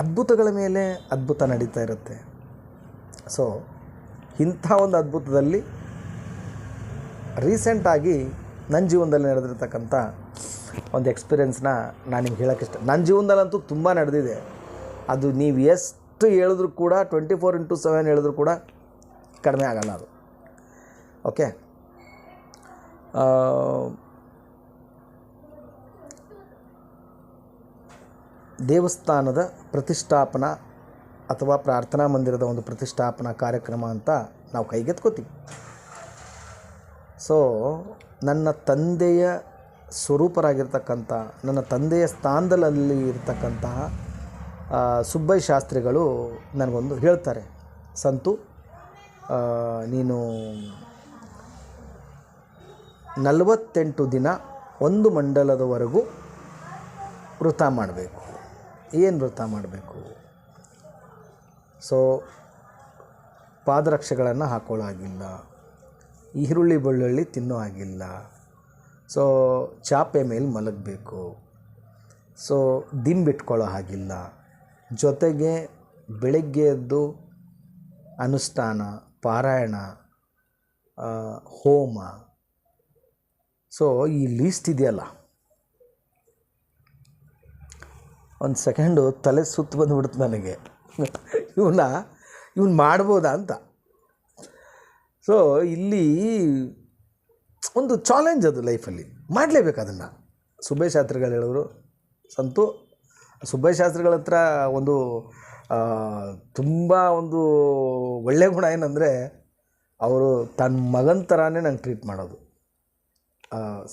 ಅದ್ಭುತಗಳ ಮೇಲೆ ಅದ್ಭುತ ನಡೀತಾ ಇರುತ್ತೆ. ಸೊ ಇಂಥ ಒಂದು ಅದ್ಭುತದಲ್ಲಿ ರೀಸೆಂಟಾಗಿ ನನ್ನ ಜೀವನದಲ್ಲಿ ನಡೆದಿರ್ತಕ್ಕಂಥ ಒಂದು ಎಕ್ಸ್ಪೀರಿಯೆನ್ಸ್ನ ನಾನು ನಿಮ್ಗೆ ಹೇಳೋಕ್ಕೆ ಇಷ್ಟ ನನ್ನ ಜೀವನದಲ್ಲಂತೂ ತುಂಬ ನಡೆದಿದೆ. ಅದು ನೀವು ಎಷ್ಟು ಹೇಳಿದ್ರು ಕೂಡ ಟ್ವೆಂಟಿ ಫೋರ್ ಇಂಟು ಸೆವೆನ್ ಹೇಳಿದ್ರು ಕೂಡ ಕಡಿಮೆ ಆಗಲ್ಲ ಅದು. ಓಕೆ ದೇವಸ್ಥಾನದ ಪ್ರತಿಷ್ಠಾಪನಾ ಅಥವಾ ಪ್ರಾರ್ಥನಾ ಮಂದಿರದ ಒಂದು ಪ್ರತಿಷ್ಠಾಪನಾ ಕಾರ್ಯಕ್ರಮ ಅಂತ ನಾವು ಕೈಗೆತ್ಕೋತೀವಿ. ಸೊ ನನ್ನ ತಂದೆಯ ಸ್ವರೂಪರಾಗಿರ್ತಕ್ಕಂಥ, ನನ್ನ ತಂದೆಯ ಸ್ಥಾನದಲ್ಲಿ ಇರ್ತಕ್ಕಂತಹ ಸುಬ್ಬೈ ಸುಬ್ಬಯ್ಯ ಶಾಸ್ತ್ರಿಗಳು ನನಗೊಂದು ಹೇಳ್ತಾರೆ. ಸಂತು ನೀನು ನಲವತ್ತೆಂಟು ದಿನ ಒಂದು ಮಂಡಲದವರೆಗೂ ವೃತ ಮಾಡಬೇಕು. ಏನು ವ್ರತ ಮಾಡಬೇಕು? ಸೊ ಪಾದರಕ್ಷೆಗಳನ್ನು ಹಾಕೊಳ್ಳೋ ಹಾಗಿಲ್ಲ ಈರುಳ್ಳಿ ಬೆಳ್ಳುಳ್ಳಿ ತಿನ್ನೋ ಹಾಗಿಲ್ಲ ಸೊ ಚಾಪೆ ಮೇಲೆ ಮಲಗಬೇಕು. ಸೊ ದಿಂಬಿಟ್ಕೊಳ್ಳೋ ಹಾಗಿಲ್ಲ ಜೊತೆಗೆ ಬೆಳಗ್ಗೆ ಎದ್ದು ಅನುಷ್ಠಾನ, ಪಾರಾಯಣ ಹೋಮ. ಸೊ ಈ ಲೀಸ್ಟ್ ಇದೆಯಲ್ಲ? ಒಂದು ಸೆಕೆಂಡು ತಲೆ ಸುತ್ತು ಬಂದುಬಿಡ್ತು ನನಗೆ. ಇವನ್ನ ಇವನು ಮಾಡ್ಬೋದಾ ಅಂತ. ಸೊ ಇಲ್ಲಿ ಒಂದು ಚಾಲೆಂಜ್ ಅದು ಲೈಫಲ್ಲಿ ಮಾಡಲೇಬೇಕು ಅದನ್ನು. ಸುಬ್ಬಯ್ಯ ಶಾಸ್ತ್ರಿಗಳು ಹೇಳಿದ್ರು ಸಂತು, ಸುಬ್ಬಯ್ಯ ಶಾಸ್ತ್ರಿಗಳ ಹತ್ರ ಒಂದು ತುಂಬ ಒಂದು ಒಳ್ಳೆಯ ಗುಣ ಏನಂದರೆ ಅವರು ತನ್ನ ಮಗನ ಥರನೇ ನಂಗೆ ಟ್ರೀಟ್ ಮಾಡೋದು.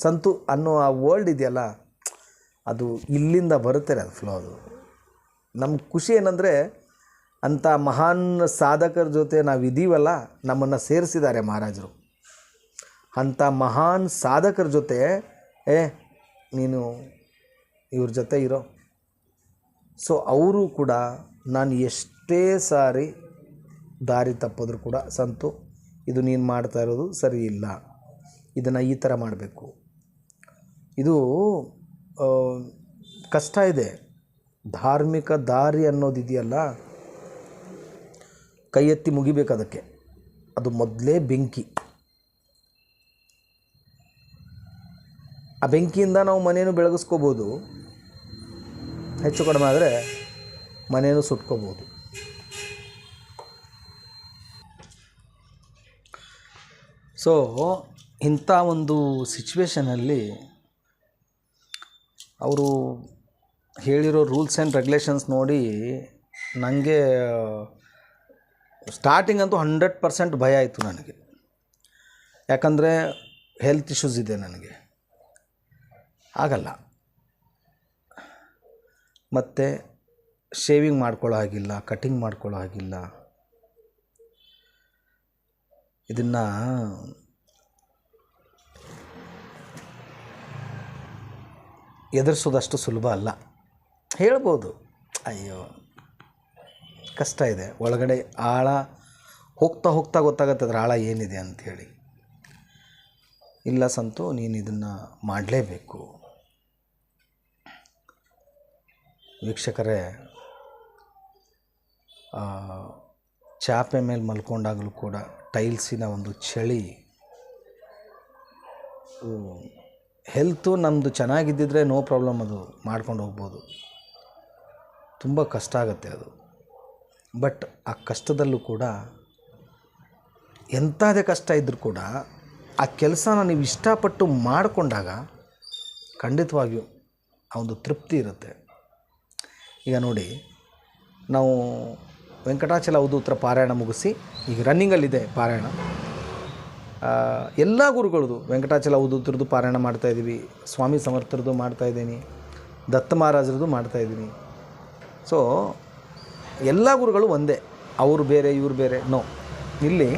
ಸಂತು ಅನ್ನೋ ಆ ವರ್ಲ್ಡ್ ಇದೆಯಲ್ಲ ಅದು ಇಲ್ಲಿಂದ ಬರುತ್ತೆ ಅದು ಫ್ಲೋ ಅದು. ನಮ್ಮ ಖುಷಿ ಏನಂದರೆ ಅಂಥ ಮಹಾನ್ ಸಾಧಕರ ಜೊತೆ ನಾವು ಇದೀವಲ್ಲ, ನಮ್ಮನ್ನು ಸೇರಿಸಿದ್ದಾರೆ ಮಹಾರಾಜರು. ಅಂಥ ಮಹಾನ್ ಸಾಧಕರ ಜೊತೆ, ಏ, ನೀನು ಇವ್ರ ಜೊತೆ ಇರೋ. ಸೊ ಅವರು ಕೂಡ ನಾನು ಎಷ್ಟೇ ಸಾರಿ ದಾರಿ ತಪ್ಪಿದ್ರು ಕೂಡ, ಸಂತು, ಇದು ನೀನು ಮಾಡ್ತಾ ಇರೋದು ಸರಿ ಇಲ್ಲ. ಇದನ್ನು ಈ ಥರ ಮಾಡಬೇಕು. ಇದು ಕಷ್ಟ ಇದೆ. ಧಾರ್ಮಿಕ ದಾರಿ ಅನ್ನೋದು ಇದೆಯಲ್ಲ, ಕೈ ಎತ್ತಿ ಮುಗಿಬೇಕು ಅದಕ್ಕೆ. ಅದು ಮೊದಲೇ ಬೆಂಕಿ. ಆ ಬೆಂಕಿಯಿಂದ ನಾವು ಮನೇನು ಬೆಳಗಿಸ್ಕೋಬೋದು. ಹೆಚ್ಚು ಕಡಿಮೆ ಆದರೆ ಮನೇನು ಸುಟ್ಕೋಬೋದು. ಸೊ ಇಂಥ ಒಂದು ಸಿಚುವೇಶನಲ್ಲಿ ಅವರು ಹೇಳಿರೋ ರೂಲ್ಸ್ ಆ್ಯಂಡ್ ರೆಗ್ಯುಲೇಷನ್ಸ್ ನೋಡಿ ನನಗೆ, ಸ್ಟಾರ್ಟಿಂಗ್ ಅಂತೂ ಹಂಡ್ರೆಡ್ ಪರ್ಸೆಂಟ್ ಭಯ ಆಯಿತು ನನಗೆ. ಯಾಕಂದರೆ ಹೆಲ್ತ್ ಇಶ್ಯೂಸ್ ಇದೆ ನನಗೆ. ಆಗಲ್ಲ. ಮತ್ತು ಶೇವಿಂಗ್ ಮಾಡ್ಕೊಳ್ಳೋ ಹಾಗಿಲ್ಲ ಕಟಿಂಗ್ ಮಾಡ್ಕೊಳ್ಳೋ ಹಾಗಿಲ್ಲ. ಇದನ್ನು ಎದುರಿಸೋದಷ್ಟು ಸುಲಭ ಅಲ್ಲ. ಹೇಳ್ಬೋದು. ಅಯ್ಯೋ, ಕಷ್ಟ ಇದೆ. ಒಳಗಡೆ ಆಳ ಹೋಗ್ತಾ ಹೋಗ್ತಾ ಗೊತ್ತಾಗತ್ತೆ ಅದರ ಆಳ ಏನಿದೆ ಅಂಥೇಳಿ. ಇಲ್ಲ ಸಂತು, ನೀನು ಇದನ್ನು ಮಾಡಲೇಬೇಕು. ವೀಕ್ಷಕರೇ ಚಾಪೆ ಮೇಲೆ ಮಲ್ಕೊಂಡಾಗಲೂ ಕೂಡ ಟೈಲ್ಸಿನ ಒಂದು ಚಳಿ ಹೆಲ್ತು ನಮ್ಮದು ಚೆನ್ನಾಗಿದ್ದಿದ್ರೆ ನೋ ಪ್ರಾಬ್ಲಮ್ ಅದು ಮಾಡ್ಕೊಂಡು ಹೋಗ್ಬೋದು. ತುಂಬ ಕಷ್ಟ ಆಗುತ್ತೆ ಅದು. ಬಟ್ ಆ ಕಷ್ಟದಲ್ಲೂ ಕೂಡ ಎಂಥದೇ ಕಷ್ಟ ಇದ್ದರೂ ಕೂಡ ಆ ಕೆಲಸನ ನೀವು ಇಷ್ಟಪಟ್ಟು ಮಾಡಿಕೊಂಡಾಗ ಖಂಡಿತವಾಗಿಯೂ ಆ ಒಂದು ತೃಪ್ತಿ ಇರುತ್ತೆ. ಈಗ ನೋಡಿ, ನಾವು ವೆಂಕಟಾಚಲ ಅವಧೂತ್ರ ಪಾರಾಯಣ ಮುಗಿಸಿ ಈಗ ರನ್ನಿಂಗಲ್ಲಿದೆ ಪಾರಾಯಣ. ಎಲ್ಲ ಗುರುಗಳದು, ವೆಂಕಟಾಚಲ ಉದ್ದುತ್ರದ್ದು ಪಾರಾಯಣ ಮಾಡ್ತಾಯಿದ್ದೀವಿ ಸ್ವಾಮಿ ಸಮರ್ಥರದ್ದು ಮಾಡ್ತಾಯಿದ್ದೀನಿ ದತ್ತ ಮಹಾರಾಜರದ್ದು ಮಾಡ್ತಾಯಿದ್ದೀನಿ ಸೊ ಎಲ್ಲ ಗುರುಗಳು ಒಂದೇ, ಅವರು ಬೇರೆ, ಇವ್ರು ಬೇರೆ ನೋ ಇಲ್ಲಿ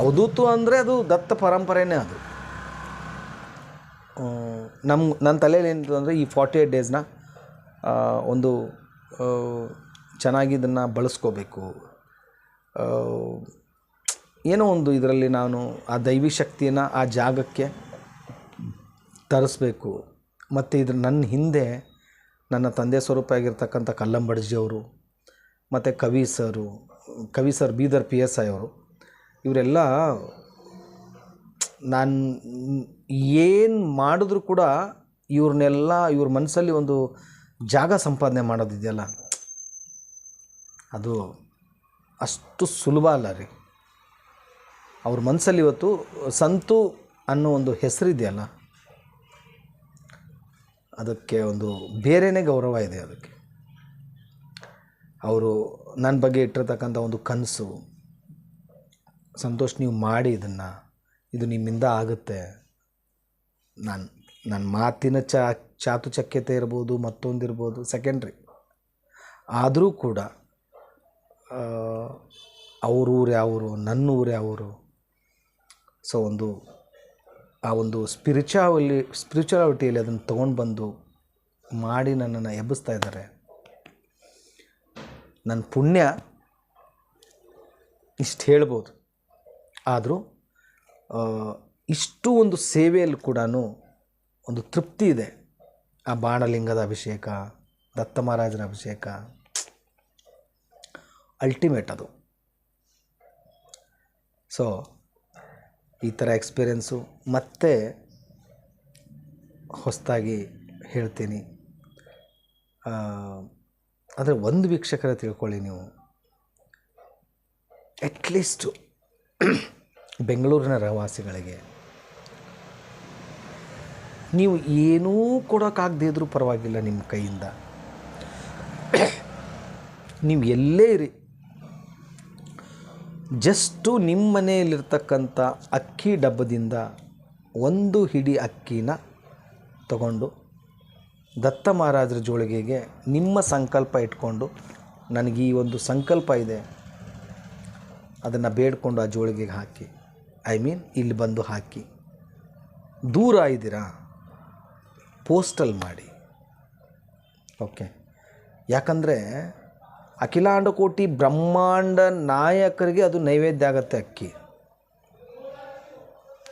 ಅವಧೂತು ಅಂದರೆ ಅದು ದತ್ತ ಪರಂಪರೆನೇ ಅದು. ನಮ್ಮ ನನ್ನ ತಲೆಯಲ್ಲಿ ಏನಿತ್ತು ಅಂದರೆ ಈ ಫಾರ್ಟಿ ಏಯ್ಟ್ ಡೇಸ್ನ ಒಂದು ಚೆನ್ನಾಗಿ ಇದನ್ನು ಬಳಸ್ಕೋಬೇಕು. ಏನೋ ಒಂದು ಇದರಲ್ಲಿ ನಾನು ಆ ದೈವಿ ಶಕ್ತಿಯನ್ನು ಆ ಜಾಗಕ್ಕೆ ತರಿಸ್ಬೇಕು. ಮತ್ತು ಇದ್ರ ನನ್ನ ಹಿಂದೆ ನನ್ನ ತಂದೆ ಸ್ವರೂಪ ಆಗಿರ್ತಕ್ಕಂಥ ಕಲ್ಲಂಬಡ್ಜಿಯವರು ಮತ್ತು Kavi sir, Kavi sir Bidar P S I ಅವರು, ಇವರೆಲ್ಲ ನಾನು ಏನು ಮಾಡಿದ್ರು ಕೂಡ ಇವ್ರನ್ನೆಲ್ಲ ಇವ್ರ ಮನಸ್ಸಲ್ಲಿ ಒಂದು ಜಾಗ ಸಂಪಾದನೆ ಮಾಡೋದಿದೆಯಲ್ಲ? ಅದು ಅಷ್ಟು ಸುಲಭ ಅಲ್ಲ ರೀ. ಅವ್ರ ಮನಸ್ಸಲ್ಲಿ ಇವತ್ತು ಸಂತು ಅನ್ನೋ ಒಂದು ಹೆಸರಿದೆಯಲ್ಲ? ಅದಕ್ಕೆ ಒಂದು ಬೇರೆಯೇ ಗೌರವ ಇದೆ ಅದಕ್ಕೆ. ಅವರು ನನ್ನ ಬಗ್ಗೆ ಇಟ್ಟಿರ್ತಕ್ಕಂಥ ಒಂದು ಕನಸು. ಸಂತೋಷ್, ನೀವು ಮಾಡಿ ಇದನ್ನು. ಇದು ನಿಮ್ಮಿಂದ ಆಗುತ್ತೆ. ನಾನು ನನ್ನ ಮಾತಿನ ಚಾ, ಚಾತುಚಕ್ಯತೆ ಇರ್ಬೋದು ಮತ್ತೊಂದಿರ್ಬೋದು ಸೆಕೆಂಡ್ರಿ ಆದರೂ ಕೂಡ ಅವ್ರ ಊರು ಯಾವರು ನನ್ನ ಊರು ಯಾವರು ಸೊ ಒಂದು, ಆ ಒಂದು ಸ್ಪಿರಿಚುವಲಿ ಸ್ಪಿರಿಚುವಾಲಿಟಿಯಲ್ಲಿ ಅದನ್ನು ತೊಗೊಂಡು ಬಂದು ಮಾಡಿ ನನ್ನನ್ನು ಎಬ್ಬಿಸ್ತಾ ಇದ್ದಾರೆ. ನನ್ನ ಪುಣ್ಯ ಇಷ್ಟು ಹೇಳ್ಬೋದು. ಆದರೂ ಇಷ್ಟು ಒಂದು ಸೇವೆಯಲ್ಲಿ ಕೂಡ ಒಂದು ತೃಪ್ತಿ ಇದೆ. ಆ ಬಾಣಲಿಂಗದ ಅಭಿಷೇಕ, ದತ್ತ ಮಹಾರಾಜರ ಅಭಿಷೇಕ ಅಲ್ಟಿಮೇಟ್ ಅದು. ಸೊ ಈ ಥರ ಎಕ್ಸ್ಪೀರಿಯೆನ್ಸು ಮತ್ತೆ ಹೊಸದಾಗಿ ಹೇಳ್ತೀನಿ. ಆದರೆ ಒಂದು ವೀಕ್ಷಕರ ತಿಳ್ಕೊಳ್ಳಿ ನೀವು. ಅಟ್ಲೀಸ್ಟು ಬೆಂಗಳೂರಿನ ರಹವಾಸಿಗಳಿಗೆ. ನೀವು ಏನೂ ಕೊಡೋಕ್ಕಾಗದೇ ಇದ್ರೂ ಪರವಾಗಿಲ್ಲ ನಿಮ್ಮ ಕೈಯಿಂದ. ನೀವು ಎಲ್ಲೇ ಇರಿ. ಜಸ್ಟು ನಿಮ್ಮ ಮನೆಯಲ್ಲಿರ್ತಕ್ಕಂಥ ಅಕ್ಕಿ ಡಬ್ಬದಿಂದ ಒಂದು ಹಿಡಿ ಅಕ್ಕಿನ ತಗೊಂಡು ದತ್ತ ಮಹಾರಾಜರ ಜೋಳಿಗೆಗೆ ನಿಮ್ಮ ಸಂಕಲ್ಪ ಇಟ್ಕೊಂಡು ನನಗೆ ಈ ಒಂದು ಸಂಕಲ್ಪ ಇದೆ, ಅದನ್ನು ಬೇಡ್ಕೊಂಡು ಆ ಜೋಳಿಗೆಗೆ ಹಾಕಿ. ಐ ಮೀನ್ ಇಲ್ಲಿ ಬಂದು ಹಾಕಿ. ದೂರ ಇದ್ದೀರಾ? ಪೋಸ್ಟಲ್ ಮಾಡಿ. ಓಕೆ ಯಾಕಂದರೆ ಅಖಿಲಾಂಡ ಕೋಟಿ ಬ್ರಹ್ಮಾಂಡ ನಾಯಕರಿಗೆ ಅದು ನೈವೇದ್ಯ ಆಗತ್ತೆ ಅಕ್ಕಿ.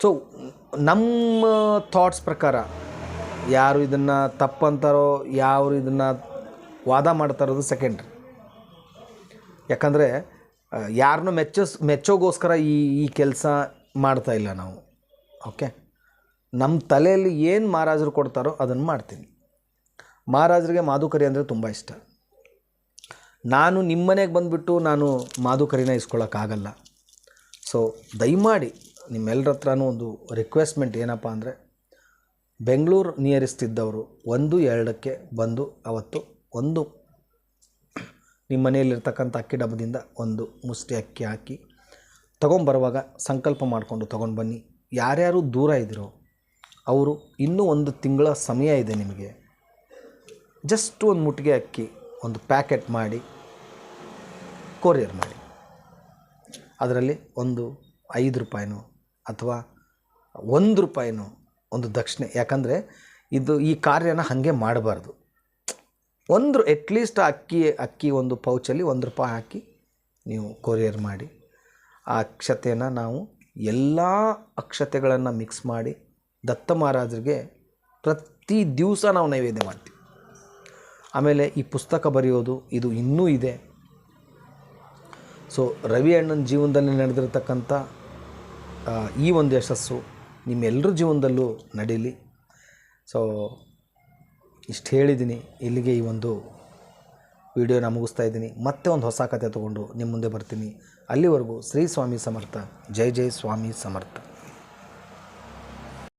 ಸೊ ನಮ್ಮ ಥಾಟ್ಸ್ ಪ್ರಕಾರ ಯಾರು ಇದನ್ನು ತಪ್ಪಂತಾರೋ ಯಾರು ಇದನ್ನು ವಾದ ಮಾಡ್ತಾರೋದು ಸೆಕೆಂಡ್ರಿ ಯಾಕಂದರೆ ಯಾರನ್ನೂ ಮೆಚ್ಚಸ್, ಮೆಚ್ಚೋಗೋಸ್ಕರ ಈ ಈ ಕೆಲಸ ಮಾಡ್ತಾ ಇಲ್ಲ ನಾವು. ಓಕೆ ನಮ್ಮ ತಲೆಯಲ್ಲಿ ಏನು ಮಹಾರಾಜರು ಕೊಡ್ತಾರೋ ಅದನ್ನು ಮಾಡ್ತೀನಿ. ಮಹಾರಾಜರಿಗೆ ಮಾಧುಕರಿ ಅಂದರೆ ತುಂಬ ಇಷ್ಟ. ನಾನು ನಿಮ್ಮ ಮನೆಗೆ ಬಂದುಬಿಟ್ಟು ನಾನು ಮಾಧುಕರಿನ ಇಸ್ಕೊಳ್ಳೋಕ್ಕಾಗಲ್ಲ. ಸೊ ದಯಮಾಡಿ ನಿಮ್ಮೆಲ್ಲರ ಹತ್ರನೂ ಒಂದು ರಿಕ್ವೆಸ್ಟ್ಮೆಂಟ್ ಏನಪ್ಪ ಅಂದರೆ, ಬೆಂಗಳೂರು ನಿಯರಿಸ್ತಿದ್ದವರು ಒಂದು ಎರಡಕ್ಕೆ ಬಂದು ಅವತ್ತು ಒಂದು ನಿಮ್ಮ ಮನೆಯಲ್ಲಿರ್ತಕ್ಕಂಥ ಅಕ್ಕಿ ಡಬ್ಬದಿಂದ ಒಂದು ಮುಷ್ಟಿ ಅಕ್ಕಿ ಹಾಕಿ, ತೊಗೊಂಬರುವಾಗ ಸಂಕಲ್ಪ ಮಾಡಿಕೊಂಡು ತೊಗೊಂಡು ಬನ್ನಿ. ಯಾರ್ಯಾರು ದೂರ ಇದ್ದಿರೋ, ಅವರು ಇನ್ನೂ ಒಂದು ತಿಂಗಳ ಸಮಯ ಇದೆ ನಿಮಗೆ. ಜಸ್ಟ್ ಒಂದು ಮುಟ್ಟಿಗೆ ಅಕ್ಕಿ ಒಂದು ಪ್ಯಾಕೆಟ್ ಮಾಡಿ, ಕೊರಿಯರ್ ಮಾಡಿ. ಅದರಲ್ಲಿ ಒಂದು ಐದು ರೂಪಾಯಿನೋ ಅಥವಾ ಒಂದು ರೂಪಾಯಿನೋ ಒಂದು ದಕ್ಷಿಣೆ. ಯಾಕಂದರೆ ಇದು ಈ ಕಾರ್ಯನ ಹಾಗೆ ಮಾಡಬಾರ್ದು. ಒಂದು ಅಟ್ಲೀಸ್ಟ್ ಅಕ್ಕಿ ಅಕ್ಕಿ ಒಂದು ಪೌಚಲ್ಲಿ ಒಂದು ರೂಪಾಯಿ ಹಾಕಿ ನೀವು ಕೊರಿಯರ್ ಮಾಡಿ. ಆ ಅಕ್ಷತೆಯನ್ನು ನಾವು ಎಲ್ಲ ಅಕ್ಷತೆಗಳನ್ನು ಮಿಕ್ಸ್ ಮಾಡಿ ದತ್ತ ಮಹಾರಾಜರಿಗೆ ಪ್ರತಿ ದಿವಸ ನಾವು ನೈವೇದ್ಯ ಮಾಡ್ತೀವಿ. ಆಮೇಲೆ ಈ ಪುಸ್ತಕ ಬರೆಯೋದು ಇದು ಇನ್ನೂ ಇದೆ. ಸೊ ರವಿ ಅಣ್ಣನ ಜೀವನದಲ್ಲಿ ನಡೆದಿರ್ತಕ್ಕಂಥ ಈ ಒಂದು ಯಶಸ್ಸು ನಿಮ್ಮೆಲ್ಲರ ಜೀವನದಲ್ಲೂ ನಡೀಲಿ. ಸೊ ಇಷ್ಟು ಹೇಳಿದ್ದೀನಿ ಇಲ್ಲಿಗೆ ಈ ಒಂದು ವಿಡಿಯೋನ ಮುಗಿಸ್ತಾ ಇದ್ದೀನಿ. ಮತ್ತೆ ಒಂದು ಹೊಸ ಕತೆ ತೊಗೊಂಡು ನಿಮ್ಮ ಮುಂದೆ ಬರ್ತೀನಿ. ಅಲ್ಲಿವರೆಗೂ ಶ್ರೀ ಸ್ವಾಮಿ ಸಮರ್ಥ. ಜೈ ಜೈ ಸ್ವಾಮಿ ಸಮರ್ಥ.